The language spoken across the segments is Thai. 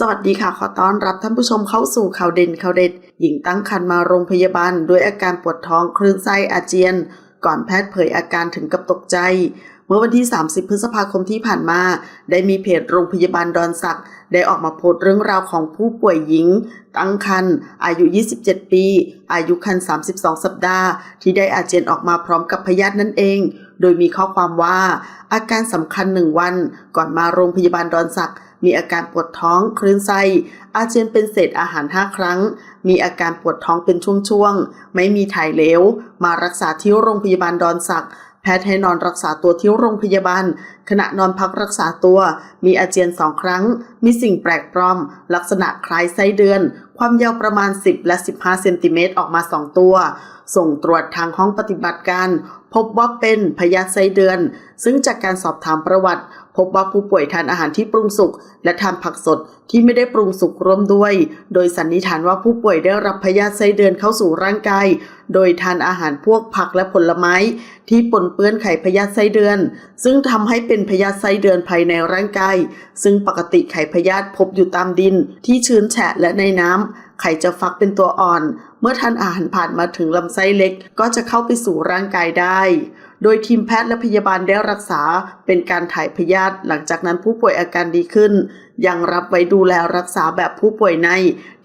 สวัสดีค่ะ ขอต้อนรับท่านผู้ชมเข้าสู่ข่าวเด่นข่าวเด็ด หญิงตั้งครรภ์มาโรงพยาบาล ด้วยอาการปวดท้องคลื่นไส้อาเจียน ก่อนแพทย์เผยอาการถึงกับตกใจ เมื่อวันที่ 30 พฤษภาคมที่ผ่านมา ได้มีเพจโรงพยาบาลดอนสักได้ออกมาโพสต์เรื่องราวของผู้ป่วยหญิง ตั้งครรภ์อายุ 27 ปี อายุครรภ์32 สัปดาห์ ที่ได้อาเจียนออกมาพร้อมกับพยาธินั่นเอง โดยมีข้อความว่า อาการสำคัญหนึ่งวัน ก่อนมาโรงพยาบาลดอนสักมีอาการปวดท้องคลื่นไส้อาเจียนเป็นเศษอาหาร 5 ครั้ง มีอาการปวดท้องเป็นช่วงๆ ไม่มีถ่ายเหลว มารักษาที่โรงพยาบาลดอนสัก พทย์ให้นอนรักษาตัวที่โรงพยาบาล ขณะนอนพักรักษาตัว มีอาเจียนสองครั้ง มีสิ่งแปลกปลอม ลักษณะคล้ายไส้เดือน ความยาวประมาณ 10 และ 15 เซนติเมตรออกมา 2 ตัว ส่งตรวจทางห้องปฏิบัติการ พบว่าเป็นพยาธิไส้เดือน ซึ่งจากการสอบถามประวัติ พบว่าผู้ป่วยทานอาหารที่ปรุงสุกและทานผักสดที่ไม่ได้ปรุงสุกร่วมด้วย โดยสันนิษฐานว่าผู้ป่วยได้รับพยาธิไส้เดือนเข้าสู่ร่างกาย โดยทานอาหารพวกผักและผลไม้ ที่ปนเปื้อนไข่พยาธิไส้เดือน ซึ่งทำให้เป็นพยาธิไส้เดือนภายในร่างกาย ซึ่งปกติไข่พยาธิพบอยู่ตามดินที่ชื้นแฉะและในน้ำ ไข่จะฟักเป็นตัวอ่อน เมื่อทานอาหารผ่านมาถึงลำไส้เล็ก ก็จะเข้าไปสู่ร่างกายได้ โดยทีมแพทย์และพยาบาลได้รักษาเป็นการถ่ายพยาธิหลังจากนั้นผู้ป่วยอาการดีขึ้น ยังรับไว้ดูแลรักษาแบบผู้ป่วยใน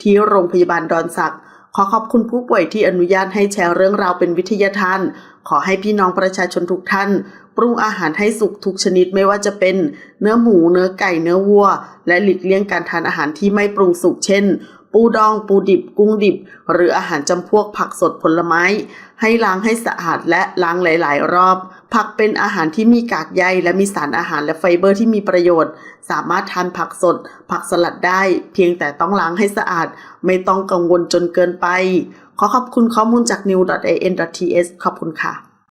ที่โรงพยาบาลดอนสักขอขอบคุณผู้ป่วยที่อนุญาตให้แชร์เรื่องราวเป็นวิทยาทาน ขอให้พี่น้องประชาชนทุกท่าน ปรุงอาหารให้สุกทุกชนิดไม่ว่าจะเป็น เนื้อหมู เนื้อไก่ เนื้อวัว และหลีกเลี่ยงการทานอาหารที่ไม่ปรุงสุกเช่น ปูดองปูดิบ กุ้งดิบ หรืออาหารจำพวกผักสดผลไม้ ให้ล้างให้สะอาดและล้างหลาย ๆ รอบ ผักเป็นอาหารที่มีกากใยและมีสารอาหารและไฟเบอร์ที่มีประโยชน์ สามารถทานผักสด ผักสลัดได้ เพียงแต่ต้องล้างให้สะอาด ไม่ต้องกังวลจนเกินไป ขอขอบคุณข้อมูลจาก new.in.ts ขอบคุณค่ะ